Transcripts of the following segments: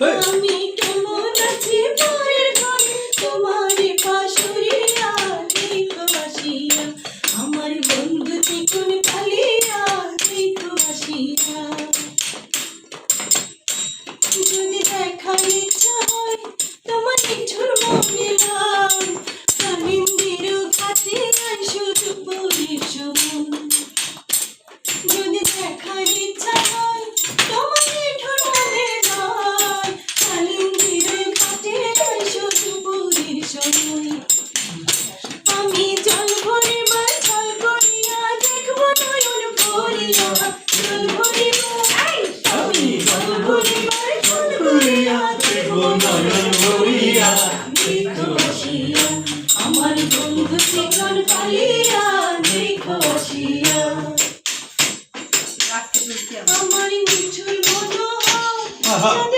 আমি কেমন আছি পরের ঘরে? তোমারে পাশরিয়া দেখো আমার বন্ধু চিকন কালিয়া দেখো আসিয়া। যদি দেখালে দেখো আসিয়া আমার মিঠুর মনোহর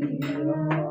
দেখো আসিয়া